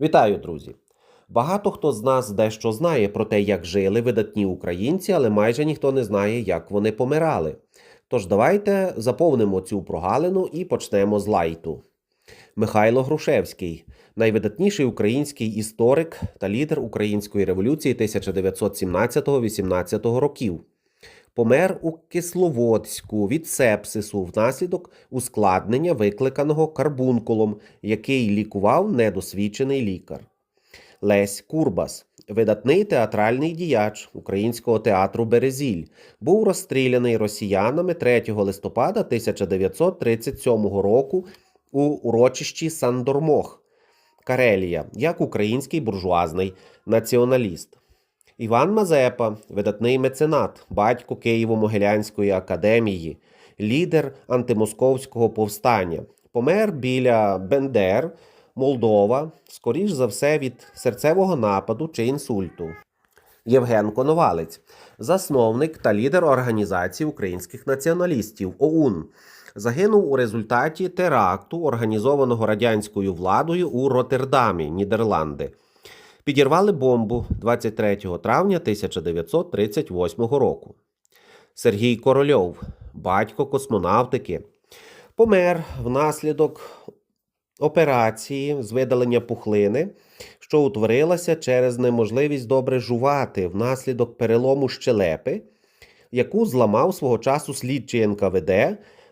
Вітаю, друзі! Багато хто з нас дещо знає про те, як жили видатні українці, але майже ніхто не знає, як вони помирали. Тож давайте заповнимо цю прогалину і почнемо з лайту. Михайло Грушевський найвидатніший український історик та лідер української революції 1917-18 років. Помер у Кисловодську від сепсису внаслідок ускладнення, викликаного карбункулом, який лікував недосвідчений лікар. Лесь Курбас, видатний театральний діяч українського театру Березіль, був розстріляний росіянами 3 листопада 1937 року у урочищі Сандормох, Карелія, як український буржуазний націоналіст. Іван Мазепа, видатний меценат, батько Києво-Могилянської академії, лідер антимосковського повстання, помер біля Бендер, Молдова, скоріш за все від серцевого нападу чи інсульту. Євген Коновалець, засновник та лідер організації українських націоналістів ОУН, загинув у результаті теракту, організованого радянською владою у Роттердамі, Нідерланди. Підірвали бомбу 23 травня 1938 року. Сергій Корольов, батько космонавтики, помер внаслідок операції з видалення пухлини, що утворилася через неможливість добре жувати внаслідок перелому щелепи, яку зламав свого часу слідчий НКВД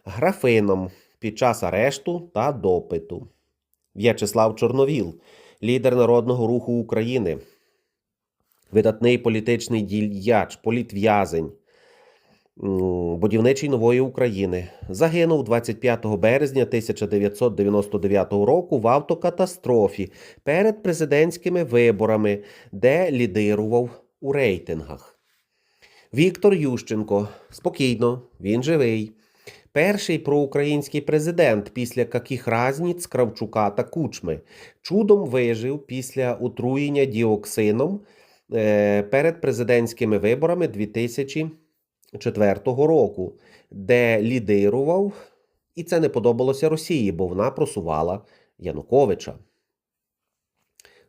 графином під час арешту та допиту. В'ячеслав Чорновіл, лідер Народного руху України, видатний політичний діяч, політв'язень, будівничий нової України, загинув 25 березня 1999 року в автокатастрофі перед президентськими виборами, де лідирував у рейтингах. Віктор Ющенко спокійно, він живий. Перший проукраїнський президент після каких разніць Кравчука та Кучми чудом вижив після отруєння діоксином е, перед президентськими виборами 2004 року, де лідирував, і це не подобалося Росії, бо вона просувала Януковича.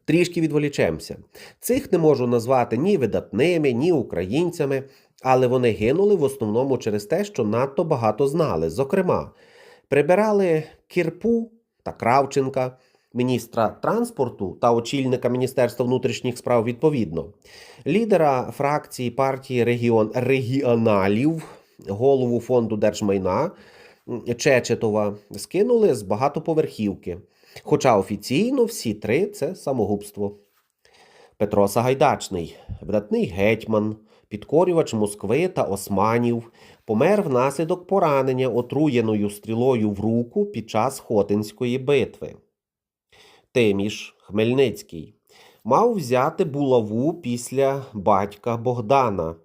Трішки відволічемося. Цих не можу назвати ні видатними, ні українцями, але вони гинули в основному через те, що надто багато знали. Зокрема, прибирали Кірпу та Кравченка, міністра транспорту та очільника Міністерства внутрішніх справ відповідно, лідера фракції партії регіон... регіоналів, голову фонду держмайна Чечетова скинули з багатоповерхівки. Хоча офіційно всі три це самогубство. Петро Сагайдачний, видатний гетьман, підкорювач Москви та османів, помер внаслідок поранення отруєною стрілою в руку під час Хотинської битви. Тиміш Хмельницький мав взяти булаву після батька Богдана.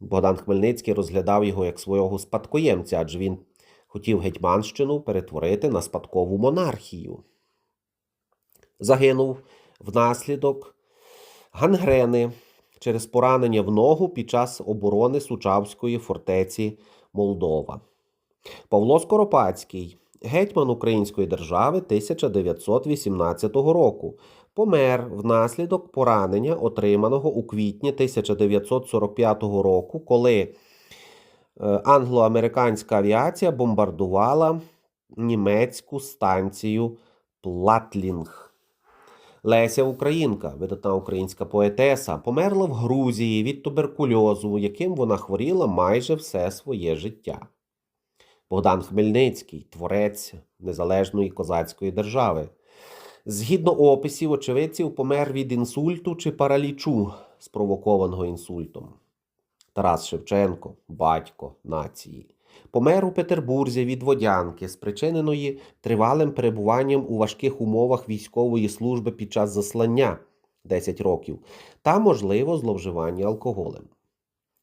Богдан Хмельницький розглядав його як свого спадкоємця, адже він хотів Гетьманщину перетворити на спадкову монархію. Загинув внаслідок гангрени через поранення в ногу під час оборони Сучавської фортеці Молдова. Павло Скоропадський, гетьман Української держави 1918 року, помер внаслідок поранення, отриманого у квітні 1945 року, коли е, англо-американська авіація бомбардувала німецьку станцію Платлінг. Леся Українка, видатна українська поетеса, померла в Грузії від туберкульозу, яким вона хворіла майже все своє життя. Богдан Хмельницький, творець незалежної козацької держави. Згідно описів, очевидців помер від інсульту чи паралічу, спровокованого інсультом. Тарас Шевченко, батько нації, помер у Петербурзі від водянки, спричиненої тривалим перебуванням у важких умовах військової служби під час заслання 10 років та, можливо, зловживання алкоголем.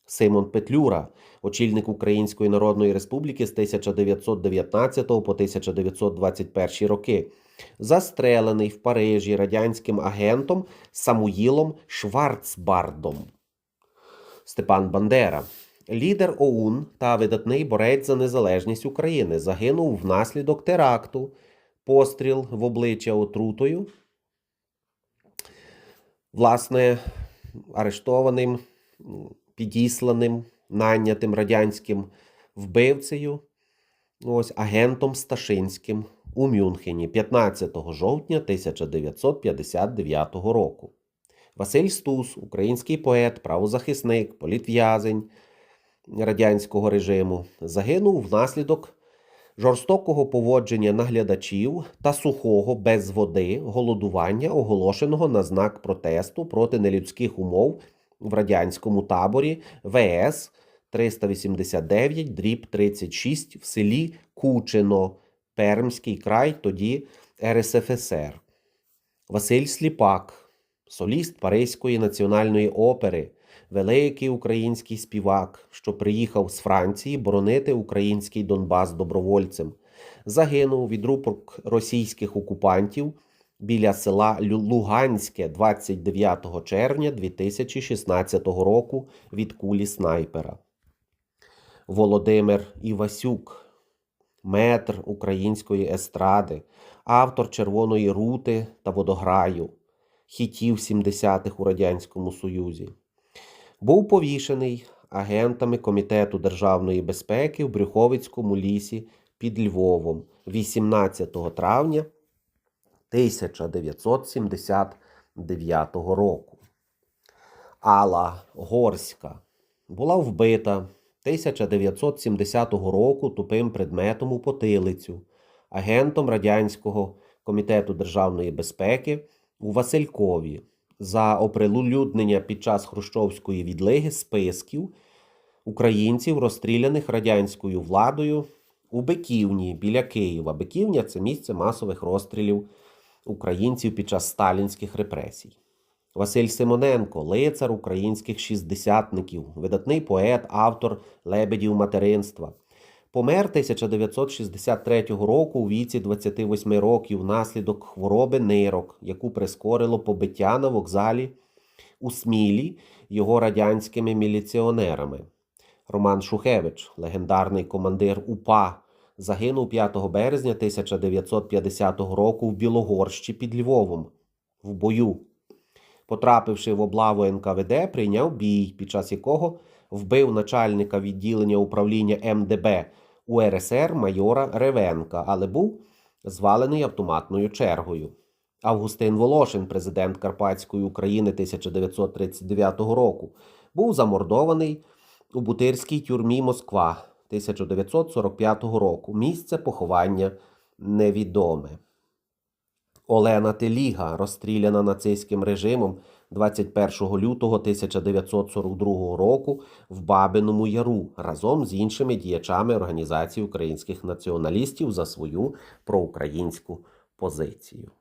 Симон Петлюра, очільник Української Народної Республіки з 1919 по 1921 роки, застрелений в Парижі радянським агентом Самуїлом Шварцбардом. Степан Бандера, лідер ОУН та видатний борець за незалежність України, загинув внаслідок теракту, постріл в обличчя отрутою. Власне, арештованим, підісланим, найнятим радянським вбивцею, ось агентом Сташинським у Мюнхені 15 жовтня 1959 року. Василь Стус, український поет, правозахисник, політв'язень радянського режиму, загинув внаслідок жорстокого поводження наглядачів та сухого без води голодування, оголошеного на знак протесту проти нелюдських умов в радянському таборі ВС 389 дріб 36 в селі Кучино, Пермський край, тоді РСФСР. Василь Сліпак, соліст Паризької національної опери, великий український співак, що приїхав з Франції боронити український Донбас добровольцем, загинув від рук російських окупантів біля села Луганське 29 червня 2016 року від кулі снайпера. Володимир Івасюк, метр української естради, автор Червоної рути та водограю, хітів 70-х у Радянському Союзі. Був повішений агентами Комітету державної безпеки в Брюховицькому лісі під Львовом 18 травня 1979 року. Алла Горська була вбита 1970 року тупим предметом у потилицю агентом Радянського комітету державної безпеки у Василькові за оприлюднення під час Хрущовської відлиги списків українців, розстріляних радянською владою у Биківні біля Києва. Биківня це місце масових розстрілів українців під час сталінських репресій. Василь Симоненко, лицар українських шістдесятників, видатний поет, автор лебедів материнства. Помер 1963 року у віці 28 років внаслідок хвороби нирок, яку прискорило побиття на вокзалі у Смілі його радянськими міліціонерами. Роман Шухевич, легендарний командир УПА, загинув 5 березня 1950 року в Білогорщі під Львовом в бою. Потрапивши в облаву НКВД, прийняв бій, під час якого вбив начальника відділення управління МДБ УРСР майора Ревенка, але був звалений автоматною чергою. Августин Волошин, президент Карпатської України 1939 року, був замордований у Бутирській тюрмі Москва 1945 року. Місце поховання невідоме. Олена Теліга, розстріляна нацистським режимом 21 лютого 1942 року в Бабиному Яру разом з іншими діячами Організації українських націоналістів за свою проукраїнську позицію.